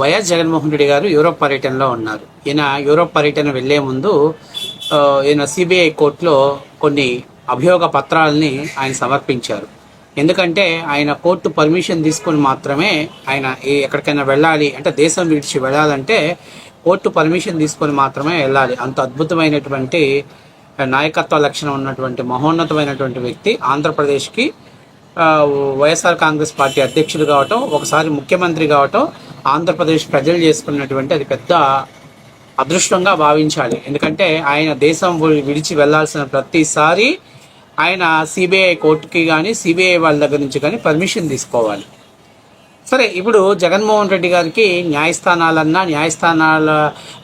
YS Jaganmohan Reddy గారు Europe పర్యటనలో ఉన్నారు. ఈయన యూరోప్ పర్యటన వెళ్ళే ముందు ఈయన సిబిఐ కోర్టులో కొన్ని అభియోగ పత్రాలని ఆయన సమర్పించారు. ఎందుకంటే ఆయన కోర్టు పర్మిషన్ తీసుకొని మాత్రమే ఆయన ఎక్కడికైనా వెళ్ళాలి అంటే దేశం విడిచి వెళ్ళాలంటే కోర్టు పర్మిషన్ తీసుకొని మాత్రమే వెళ్ళాలి. అంత అద్భుతమైనటువంటి నాయకత్వ లక్షణం ఉన్నటువంటి మహోన్నతమైనటువంటి వ్యక్తి ఆంధ్రప్రదేశ్కి వైఎస్ఆర్ కాంగ్రెస్ పార్టీ అధ్యక్షుడు కావటం ఒకసారి ముఖ్యమంత్రి కావటం ఆంధ్రప్రదేశ్ ప్రజలు చేసుకున్నటువంటి అది పెద్ద అదృష్టంగా భావించాలి. ఎందుకంటే ఆయన దేశం విడిచి వెళ్ళాల్సిన ప్రతిసారి ఆయన సిబిఐ కోర్టుకి కానీ సిబిఐ వాళ్ళ దగ్గర నుంచి కానీ పర్మిషన్ తీసుకోవాలి. సరే ఇప్పుడు జగన్మోహన్ రెడ్డి గారికి న్యాయస్థానాలన్నా న్యాయస్థానాల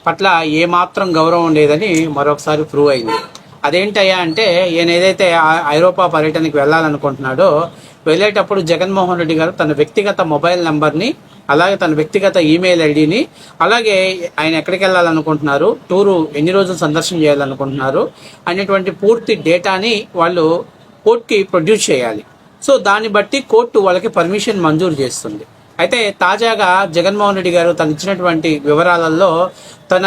పట్ల ఏమాత్రం గౌరవం లేదని మరొకసారి ప్రూవ్ అయింది. అదేంటయ్యా అంటే ఈయన ఏదైతే ఐరోపా పర్యటనకి వెళ్ళాలనుకుంటున్నాడో వెళ్ళేటప్పుడు జగన్మోహన్ రెడ్డి గారు తన వ్యక్తిగత మొబైల్ నెంబర్ని అలాగే తన వ్యక్తిగత ఈమెయిల్ ఐడిని అలాగే ఆయన ఎక్కడికి వెళ్ళాలనుకుంటున్నారు టూరు ఎన్ని రోజులు సందర్శన చేయాలనుకుంటున్నారు అనేటువంటి పూర్తి డేటాని వాళ్ళు కోర్టుకి ప్రొడ్యూస్ చేయాలి. సో దాన్ని బట్టి కోర్టు వాళ్ళకి పర్మిషన్ మంజూరు చేస్తుంది. అయితే తాజాగా జగన్మోహన్ రెడ్డి గారు తను ఇచ్చినటువంటి వివరాలలో తన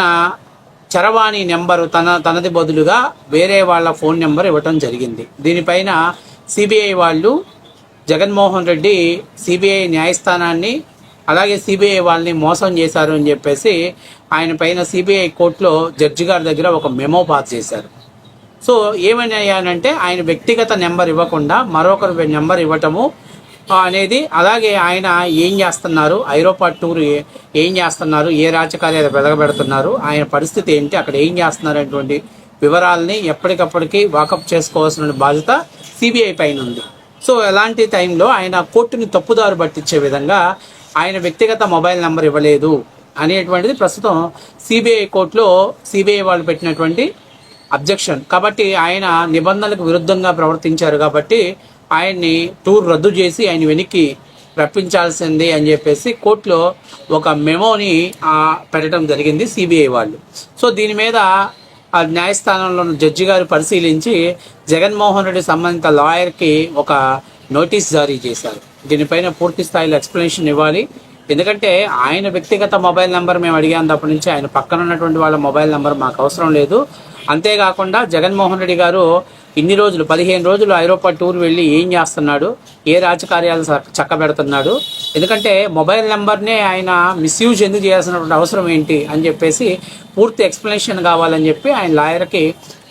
చరవాణి నెంబరు తన తనది బదులుగా వేరే వాళ్ళ ఫోన్ నెంబర్ ఇవ్వటం జరిగింది. దీనిపైన సిబిఐ వాళ్ళు జగన్మోహన్ రెడ్డి సిబిఐ న్యాయస్థానాన్ని అలాగే సిబిఐ వాళ్ళని మోసం చేశారు అని చెప్పేసి ఆయన పైన సిబిఐ కోర్టులో జడ్జి గారి దగ్గర ఒక మెమో పాస్ చేశారు. సో ఏమని అయ్యానంటే ఆయన వ్యక్తిగత నెంబర్ ఇవ్వకుండా మరొకరు నెంబర్ ఇవ్వటము అనేది అలాగే ఆయన ఏం చేస్తున్నారు ఐరోపా టూర్ ఏ- ఏం చేస్తున్నారు ఏ రాజకార్యాలు వెలగబెడుతున్నారు ఆయన పరిస్థితి ఏంటి అక్కడ ఏం చేస్తున్నారు అనేటువంటి వివరాలని ఎప్పటికప్పటికి వాకప్ చేసుకోవాల్సిన బాధ్యత సిబిఐ పైన ఉంది. సో ఎలాంటి టైంలో ఆయన కోర్టుని తప్పుదారు పట్టించే విధంగా ఆయన వ్యక్తిగత మొబైల్ నెంబర్ ఇవ్వలేదు అనేటువంటిది ప్రస్తుతం సిబిఐ కోర్టులో సిబిఐ వాళ్ళు పెట్టినటువంటి అబ్జెక్షన్. కాబట్టి ఆయన నిబంధనలకు విరుద్ధంగా ప్రవర్తించారు కాబట్టి ఆయన్ని టూర్ రద్దు చేసి ఆయన వెనక్కి రప్పించాల్సింది అని చెప్పేసి కోర్టులో ఒక మెమోని పెట్టడం జరిగింది సిబిఐ వాళ్ళు. సో దీని మీద ఆ న్యాయస్థానంలో ఉన్న జడ్జి గారు పరిశీలించి జగన్మోహన్ రెడ్డి సంబంధిత లాయర్కి ఒక నోటీస్ జారీ చేశారు. దీనిపైన పూర్తి స్థాయిలో ఎక్స్ప్లెనేషన్ ఇవ్వాలి. ఎందుకంటే ఆయన వ్యక్తిగత మొబైల్ నెంబర్ మేము అడిగాం తప్పటి నుంచి ఆయన పక్కన ఉన్నటువంటి వాళ్ళ మొబైల్ నెంబర్ మాకు అవసరం లేదు. అంతేకాకుండా జగన్మోహన్ రెడ్డి గారు ఇన్ని రోజులు పదిహేను రోజులు ఐరోపా టూర్ వెళ్ళి ఏం చేస్తున్నాడు? ఏ రాజకార్యాలు చక్క పెడుతున్నాడు ఎందుకంటే మొబైల్ నెంబర్నే ఆయన మిస్యూజ్ ఎందుకు చేయాల్సినటువంటి అవసరం ఏంటి అని చెప్పేసి పూర్తి ఎక్స్ప్లెనేషన్ కావాలని చెప్పి ఆయన లాయర్కి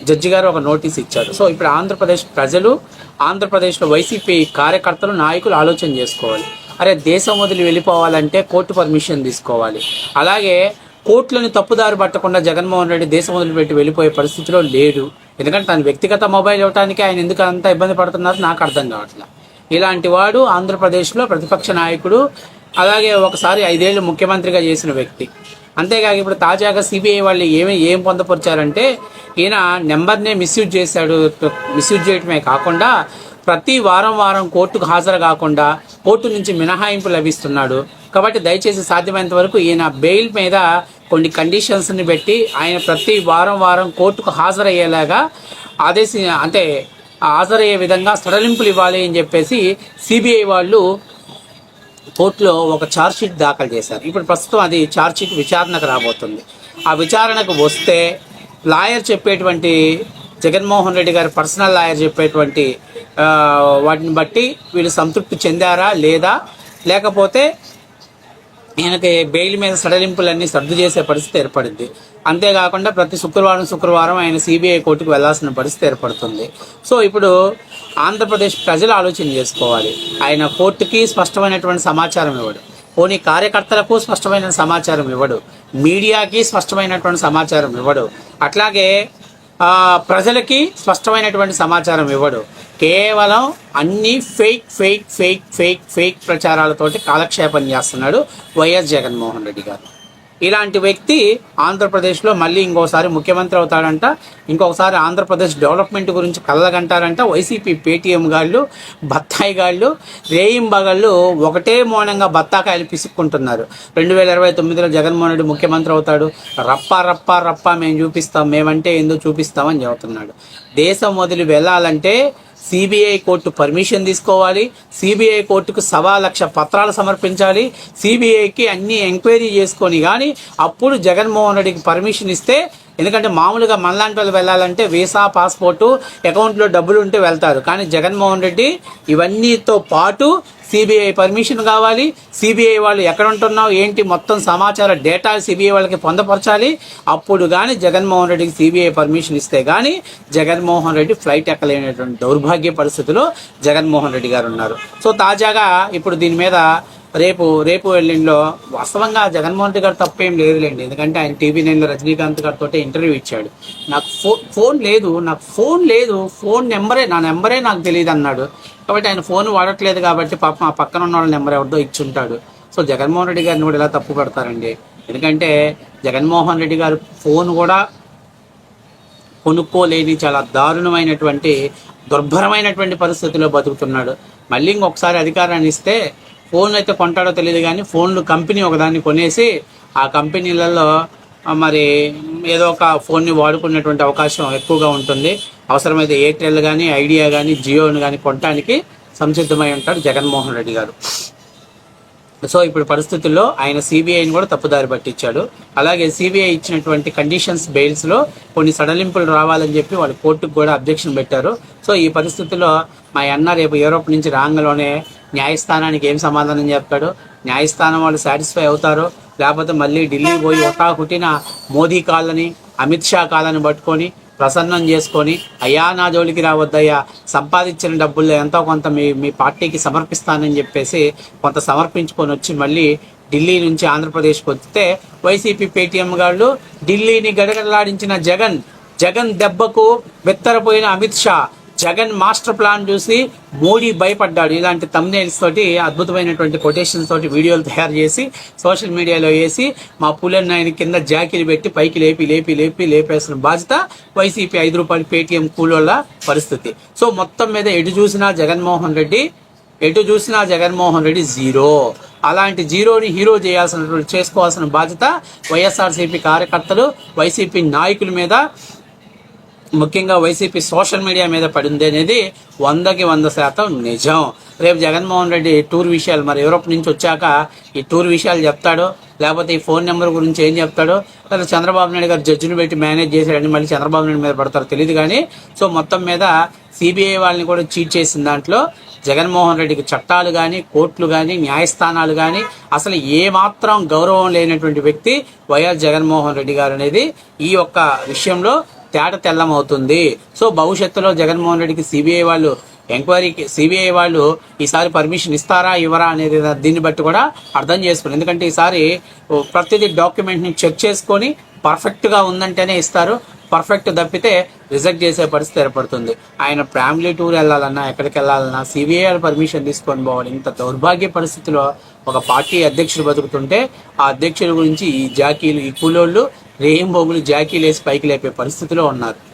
జడ్జి గారు ఒక నోటీస్ ఇచ్చారు. సో ఇప్పుడు ఆంధ్రప్రదేశ్ ప్రజలు ఆంధ్రప్రదేశ్లో వైసీపీ కార్యకర్తలు నాయకులు ఆలోచన చేసుకోవాలి. అరే దేశం వదిలి వెళ్ళిపోవాలంటే కోర్టు పర్మిషన్ తీసుకోవాలి. అలాగే కోర్టులను తప్పుదారి పట్టకుండా జగన్మోహన్ రెడ్డి దేశం వదిలిపెట్టి వెళ్ళిపోయే పరిస్థితిలో లేడు. ఎందుకంటే తన వ్యక్తిగత మొబైల్ ఇవ్వడానికి ఆయన ఎందుకు అంత ఇబ్బంది పడుతున్నారు నాకు అర్థం కావట్లేదు ఇలాంటి వాడు ఆంధ్రప్రదేశ్లో ప్రతిపక్ష నాయకుడు అలాగే ఒకసారి ఐదేళ్ళు ముఖ్యమంత్రిగా చేసిన వ్యక్తి. అంతేకాక ఇప్పుడు తాజాగా సిబిఐ వాళ్ళు ఏమి ఏం పొందపరిచారంటే ఈయన నెంబర్నే మిస్యూజ్ చేశాడు మిస్యూజ్ చేయటమే కాకుండా ప్రతి వారం వారం కోర్టుకు హాజరు కాకుండా కోర్టు నుంచి మినహాయింపు లభిస్తున్నాడు. కాబట్టి దయచేసి సాధ్యమైనంత వరకు ఈయన బెయిల్ మీద కొన్ని కండిషన్స్ని పెట్టి ఆయన ప్రతి వారం వారం కోర్టుకు హాజరయ్యేలాగా ఆదేశి అంటే హాజరయ్యే విధంగా సడలింపులు ఇవ్వాలి అని చెప్పేసి సిబిఐ వాళ్ళు కోర్టులో ఒక ఛార్జ్షీట్ దాఖలు చేశారు. ఇప్పుడు ప్రస్తుతం అది ఛార్జ్షీట్ విచారణకు రాబోతుంది. ఆ విచారణకు వస్తే లాయర్ చెప్పేటువంటి జగన్మోహన్ రెడ్డి గారి పర్సనల్ లాయర్ చెప్పేటువంటి వాటిని బట్టి వీళ్ళు సంతృప్తి చెందారా లేదా? లేకపోతే ఈయనకి బెయిల్ మీద సడలింపులన్నీ సర్దు చేసే పరిస్థితి ఏర్పడింది. అంతేకాకుండా ప్రతి శుక్రవారం శుక్రవారం ఆయన సిబిఐ కోర్టుకు వెళ్ళాల్సిన పరిస్థితి ఏర్పడుతుంది. సో ఇప్పుడు ఆంధ్రప్రదేశ్ ప్రజలు ఆలోచన చేసుకోవాలి. ఆయన కోర్టుకి స్పష్టమైనటువంటి సమాచారం ఇవ్వడు. పోనీ కార్యకర్తలకు స్పష్టమైన సమాచారం ఇవ్వడు. మీడియాకి స్పష్టమైనటువంటి సమాచారం ఇవ్వడు. అట్లాగే ప్రజలకి స్పష్టమైనటువంటి సమాచారం ఇవ్వడు. కేవలం అన్ని fake fake fake fake fake ప్రచారాలతోటి కాలక్షేపం చేస్తున్నాడు వైఎస్ జగన్మోహన్ రెడ్డి గారు. ఇలాంటి వ్యక్తి ఆంధ్రప్రదేశ్లో మళ్ళీ ఇంకోసారి ముఖ్యమంత్రి అవుతాడంట ఇంకొకసారి ఆంధ్రప్రదేశ్ డెవలప్మెంట్ గురించి కళ్ళగంటారంట వైసీపీ పేటీఎం గాళ్ళు బత్తాయి గాళ్ళు రేయింబగళ్ళు ఒకటే మౌనంగా బత్తాకాయలు పిసుక్కుంటున్నారు. రెండు వేల ఇరవై తొమ్మిదిలో జగన్మోహన్ రెడ్డి ముఖ్యమంత్రి అవుతాడు. రప్ప రప్ప రప్ప మేము చూపిస్తాం మేమంటే ఏందో చూపిస్తామని చెబుతున్నాడు. దేశం వదిలి వెళ్ళాలంటే సిబిఐ కోర్టు పర్మిషన్ తీసుకోవాలి. సిబిఐ కోర్టుకు సవా లక్ష పత్రాలు సమర్పించాలి. సిబిఐకి అన్ని ఎంక్వైరీ చేసుకొని కానీ అప్పుడు జగన్మోహన్ రెడ్డికి పర్మిషన్ ఇస్తే ఎందుకంటే మామూలుగా మనలాంటి వాళ్ళు వెళ్ళాలంటే వీసా పాస్పోర్టు అకౌంట్లో డబ్బులు ఉంటే వెళ్తారు. కానీ జగన్మోహన్ రెడ్డి ఇవన్నీతో పాటు సిబిఐ పర్మిషన్ కావాలి. సిబిఐ వాళ్ళు ఎక్కడ ఉంటున్నావు? ఏంటి? మొత్తం సమాచార డేటా సిబిఐ వాళ్ళకి పొందపరచాలి. అప్పుడు కానీ జగన్మోహన్ రెడ్డికి సిబిఐ పర్మిషన్ ఇస్తే కానీ జగన్మోహన్ రెడ్డి ఫ్లైట్ ఎక్కలేనటువంటి దౌర్భాగ్య పరిస్థితిలో జగన్మోహన్ రెడ్డి గారు ఉన్నారు. సో తాజాగా ఇప్పుడు దీని మీద రేపు రేపు ఎల్లుండిలో వాస్తవంగా జగన్మోహన్ రెడ్డి గారు తప్పేం లేదులేండి. ఎందుకంటే ఆయన టీవీ నైన్లో రజనీకాంత్ గారితో ఇంటర్వ్యూ ఇచ్చాడు. నాకు ఫో ఫోన్ లేదు నాకు ఫోన్ లేదు ఫోన్ నెంబరే నా నెంబరే నాకు తెలియదు అన్నాడు. కాబట్టి ఆయన ఫోన్ వాడట్లేదు కాబట్టి పాప మా పక్కన ఉన్న వాళ్ళ నెంబర్ ఎవరిదో ఇచ్చుంటాడు. సో జగన్మోహన్ రెడ్డి గారిని కూడా ఇలా తప్పు పడతారండి? ఎందుకంటే జగన్మోహన్ రెడ్డి గారు ఫోన్ కూడా కొనుక్కోలేని చాలా దారుణమైనటువంటి దుర్భరమైనటువంటి పరిస్థితిలో బతుకుతున్నాడు. మళ్ళీ ఇంకొకసారి అధికారాన్ని ఇస్తే ఫోన్ అయితే కొంటాడో తెలియదు కానీ ఫోన్లు కంపెనీ ఒకదాన్ని కొనేసి ఆ కంపెనీలలో మరి ఏదో ఒక ఫోన్ని వాడుకునేటువంటి అవకాశం ఎక్కువగా ఉంటుంది. అవసరమైతే ఎయిర్టెల్ కానీ ఐడియా కానీ జియోని కానీ కొనడానికి సంసిద్ధమై ఉంటాడు జగన్మోహన్ రెడ్డి గారు. సో ఇప్పుడు పరిస్థితుల్లో ఆయన సిబిఐని కూడా తప్పుదారి పట్టించాడు. అలాగే సిబిఐ ఇచ్చినటువంటి కండిషన్స్ బెయిల్స్లో కొన్ని సడలింపులు రావాలని చెప్పి వాళ్ళు కోర్టుకు కూడా అబ్జెక్షన్ పెట్టారు. సో ఈ పరిస్థితుల్లో మా అన్న రేపు యూరోప్ నుంచి రాంగలోనే న్యాయస్థానానికి ఏం సమాధానం చెప్తాడు న్యాయస్థానం వాళ్ళు సాటిస్ఫై అవుతారో? లేకపోతే మళ్ళీ ఢిల్లీ పోయి ఒకా కుట్టిన మోదీ కాళ్ళని అమిత్ షా కాళ్ళని పట్టుకొని ప్రసన్నం చేసుకొని అయ్యా నా జోలికి రావద్దయ్యా సంపాదించిన డబ్బుల్లో ఎంతో కొంత మీ మీ పార్టీకి సమర్పిస్తానని చెప్పేసి కొంత సమర్పించుకొని వచ్చి మళ్ళీ ఢిల్లీ నుంచి ఆంధ్రప్రదేశ్కి వస్తే వైసీపీ పేటీఎం గాళ్ళు ఢిల్లీని గడగడలాడించిన జగన్ జగన్ దెబ్బకు బెత్తరపోయిన అమిత్ షా జగన్ మాస్టర్ ప్లాన్ చూసి మోడీ భయపడ్డాడు. ఇలాంటి తమ్నేల్స్ తోటి అద్భుతమైనటువంటి కొటేషన్స్ తోటి వీడియోలు తయారు చేసి సోషల్ మీడియాలో వేసి మా పులన్ ఆయన కింద జాకీలు పెట్టి పైకి లేపి లేపి లేపి లేపేసిన బాధ్యత వైసీపీ ఐదు రూపాయల పేటీఎం కూలోళ్ళ పరిస్థితి. సో మొత్తం మీద ఎటు చూసినా జగన్మోహన్ రెడ్డి ఎటు చూసినా జగన్మోహన్ రెడ్డి జీరో. అలాంటి జీరోని హీరో చేయాల్సిన చేసుకోవాల్సిన బాధ్యత వైఎస్ఆర్సీపీ కార్యకర్తలు వైసీపీ నాయకుల మీద ముఖ్యంగా వైసీపీ సోషల్ మీడియా మీద పడింది అనేది వందకి వంద శాతం నిజం. రేపు జగన్మోహన్ రెడ్డి టూర్ విషయాలు మరి యూరోప్ నుంచి వచ్చాక ఈ టూర్ విషయాలు చెప్తాడో లేకపోతే ఈ ఫోన్ నెంబర్ గురించి ఏం చెప్తాడో? లేదా చంద్రబాబు నాయుడు గారు జడ్జిని పెట్టి మేనేజ్ చేశాడని మళ్ళీ చంద్రబాబు నాయుడు మీద పడతారో తెలియదు కానీ సో మొత్తం మీద సిబిఐ వాళ్ళని కూడా చీట్ చేసిన దాంట్లో జగన్మోహన్ రెడ్డికి చట్టాలు కానీ కోర్టులు కానీ న్యాయస్థానాలు కానీ అసలు ఏమాత్రం గౌరవం లేనటువంటి వ్యక్తి వైఎస్ జగన్మోహన్ రెడ్డి గారు అనేది ఈ యొక్క విషయంలో తేట తెల్లమవుతుంది. సో భవిష్యత్తులో జగన్మోహన్ రెడ్డికి సిబిఐ వాళ్ళు ఎంక్వైరీకి సిబిఐ వాళ్ళు ఈసారి పర్మిషన్ ఇస్తారా ఇవ్వరా అనేది దీన్ని బట్టి కూడా అర్థం చేసుకోండి ఎందుకంటే ఈసారి ప్రతిదీ డాక్యుమెంట్ని చెక్ చేసుకొని పర్ఫెక్ట్గా ఉందంటేనే ఇస్తారు. పర్ఫెక్ట్ తప్పితే రిజెక్ట్ చేసే పరిస్థితి ఏర్పడుతుంది. ఆయన ఫ్యామిలీ టూర్ వెళ్ళాలన్నా ఎక్కడికి వెళ్ళాలన్నా సిబిఐ పర్మిషన్ తీసుకొని పోవాలి. ఇంత దౌర్భాగ్య పరిస్థితిలో ఒక పార్టీ అధ్యక్షుడు బతుకుతుంటే ఆ అధ్యక్షుడి గురించి ఈ జాకీలు ఈ కూలోళ్ళు రేయింబోగులు జాకీలు వేసి పైకి లేపే పరిస్థితిలో ఉన్నారు.